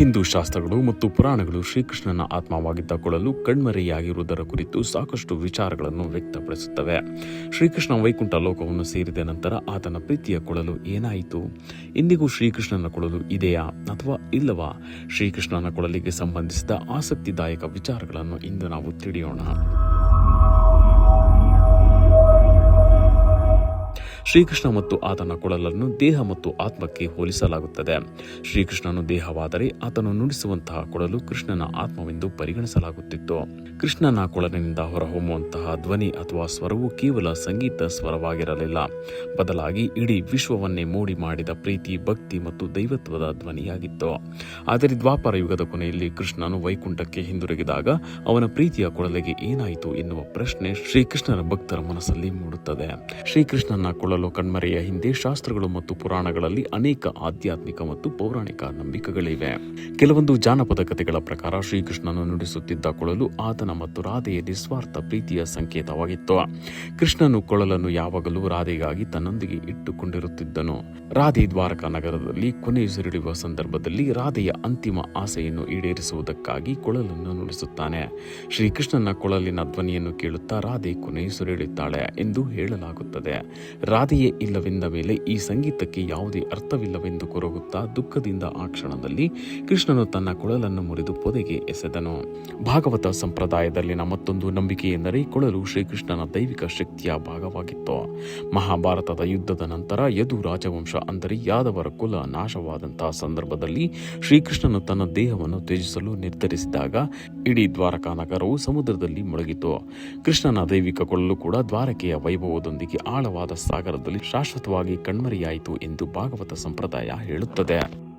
ಹಿಂದೂ ಶಾಸ್ತ್ರಗಳು ಮತ್ತು ಪುರಾಣಗಳು ಶ್ರೀಕೃಷ್ಣನ ಆತ್ಮವಾಗಿದ್ದ ಕೊಳಲು ಕಣ್ಮರೆಯಾಗಿರುವುದರ ಕುರಿತು ಸಾಕಷ್ಟು ವಿಚಾರಗಳನ್ನು ವ್ಯಕ್ತಪಡಿಸುತ್ತವೆ. ಶ್ರೀಕೃಷ್ಣ ವೈಕುಂಠ ಲೋಕವನ್ನು ಸೇರಿದ ನಂತರ ಆತನ ಪ್ರೀತಿಯ ಕೊಳಲು ಏನಾಯಿತು? ಇಂದಿಗೂ ಶ್ರೀಕೃಷ್ಣನ ಕೊಳಲು ಇದೆಯಾ ಅಥವಾ ಇಲ್ಲವಾ? ಶ್ರೀಕೃಷ್ಣನ ಕೊಳಲಿಗೆ ಸಂಬಂಧಿಸಿದ ಆಸಕ್ತಿದಾಯಕ ವಿಚಾರಗಳನ್ನು ಇಂದು ನಾವು ತಿಳಿಯೋಣ. ಶ್ರೀಕೃಷ್ಣ ಮತ್ತು ಆತನ ಕೊಳಲನ್ನು ದೇಹ ಮತ್ತು ಆತ್ಮಕ್ಕೆ ಹೋಲಿಸಲಾಗುತ್ತದೆ. ಶ್ರೀಕೃಷ್ಣನು ದೇಹವಾದರೆ ಆತನು ನುಡಿಸುವಂತಹ ಕೊಳಲು ಕೃಷ್ಣನ ಆತ್ಮವೆಂದು ಪರಿಗಣಿಸಲಾಗುತ್ತಿತ್ತು. ಕೃಷ್ಣನ ಕೊಳಲಿನಿಂದ ಹೊರಹೊಮ್ಮುವಂತಹ ಧ್ವನಿ ಅಥವಾ ಸ್ವರವು ಕೇವಲ ಸಂಗೀತ ಸ್ವರವಾಗಿರಲಿಲ್ಲ. ಬದಲಾಗಿ ಇಡೀ ವಿಶ್ವವನ್ನೇ ಮೋಡಿ ಮಾಡಿದ ಪ್ರೀತಿ, ಭಕ್ತಿ ಮತ್ತು ದೈವತ್ವದ ಧ್ವನಿಯಾಗಿತ್ತು. ಆದರೆ ದ್ವಾಪರ ಯುಗದ ಕೊನೆಯಲ್ಲಿ ಕೃಷ್ಣನು ವೈಕುಂಠಕ್ಕೆ ಹಿಂದಿರುಗಿದಾಗ ಅವನ ಪ್ರೀತಿಯ ಕೊಳಲಿಗೆ ಏನಾಯಿತು ಎನ್ನುವ ಪ್ರಶ್ನೆ ಶ್ರೀಕೃಷ್ಣನ ಭಕ್ತರ ಮನಸ್ಸಲ್ಲಿ ಮೂಡುತ್ತದೆ. ಶ್ರೀಕೃಷ್ಣನ ಕೊಳಲು ಕಣ್ಮರೆಯ ಹಿಂದೆ ಶಾಸ್ತ್ರಗಳು ಮತ್ತು ಪುರಾಣಗಳಲ್ಲಿ ಅನೇಕ ಆಧ್ಯಾತ್ಮಿಕ ಮತ್ತು ಪೌರಾಣಿಕ ನಂಬಿಕೆಗಳಿವೆ. ಕೆಲವೊಂದು ಜಾನಪದ ಕಥೆಗಳ ಪ್ರಕಾರ ಶ್ರೀಕೃಷ್ಣನು ನುಡಿಸುತ್ತಿದ್ದ ಕೊಳಲು ಆತನ ಮತ್ತು ರಾಧೆಯ ನಿಸ್ವಾರ್ಥ ಪ್ರೀತಿಯ ಸಂಕೇತವಾಗಿತ್ತು. ಕೃಷ್ಣನು ಕೊಳಲನ್ನು ಯಾವಾಗಲೂ ರಾಧೆಗಾಗಿ ತನ್ನೊಂದಿಗೆ ಇಟ್ಟುಕೊಂಡಿರುತ್ತಿದ್ದನು. ರಾಧೆ ದ್ವಾರಕಾ ನಗರದಲ್ಲಿ ಕೊನೆಯುಸಿರಿಡುವ ಸಂದರ್ಭದಲ್ಲಿ ರಾಧೆಯ ಅಂತಿಮ ಆಸೆಯನ್ನು ಈಡೇರಿಸುವುದಕ್ಕಾಗಿ ಕೊಳಲನ್ನು ನುಡಿಸುತ್ತಾನೆ. ಶ್ರೀಕೃಷ್ಣನ ಕೊಳಲಿನ ಧ್ವನಿಯನ್ನು ಕೇಳುತ್ತಾ ರಾಧೆ ಕೊನೆಯುಸಿರಿಡುತ್ತಾಳೆ ಎಂದು ಹೇಳಲಾಗುತ್ತದೆ. ರಾಧೆಯೇ ಇಲ್ಲವೆಂದ ಮೇಲೆ ಈ ಸಂಗೀತಕ್ಕೆ ಯಾವುದೇ ಅರ್ಥವಿಲ್ಲವೆಂದು ಕೊರಗುತ್ತಾ ದುಃಖದಿಂದ ಆ ಕ್ಷಣದಲ್ಲಿ ಕೃಷ್ಣನು ತನ್ನ ಕೊಳಲನ್ನು ಮುರಿದು ಪೊದೆಗೆ ಎಸೆದನು. ಭಾಗವತ ಸಂಪ್ರದಾಯದಲ್ಲಿನ ಮತ್ತೊಂದು ನಂಬಿಕೆ ಎಂದರೆ ಕೊಳಲು ಶ್ರೀಕೃಷ್ಣನ ದೈವಿಕ ಶಕ್ತಿಯ ಭಾಗವಾಗಿತ್ತು. ಮಹಾಭಾರತದ ಯುದ್ಧದ ನಂತರ ಯದು ರಾಜವಂಶ ಅಂದರೆ ಯಾದವರ ಕುಲ ನಾಶವಾದಂತಹ ಸಂದರ್ಭದಲ್ಲಿ ಶ್ರೀಕೃಷ್ಣನು ತನ್ನ ದೇಹವನ್ನು ತ್ಯಜಿಸಲು ನಿರ್ಧರಿಸಿದಾಗ ಇಡೀ ದ್ವಾರಕಾ ನಗರವು ಸಮುದ್ರದಲ್ಲಿ ಮುಳುಗಿತು. ಕೃಷ್ಣನ ದೈವಿಕ ಕೊಳಲು ಕೂಡ ದ್ವಾರಕೆಯ ವೈಭವದೊಂದಿಗೆ ಆಳವಾದ ಸಾಗರದಲ್ಲಿ ಶಾಶ್ವತವಾಗಿ ಕಣ್ಮರೆಯಾಯಿತು ಎಂದು ಭಾಗವತ ಸಂಪ್ರದಾಯ ಹೇಳುತ್ತದೆ.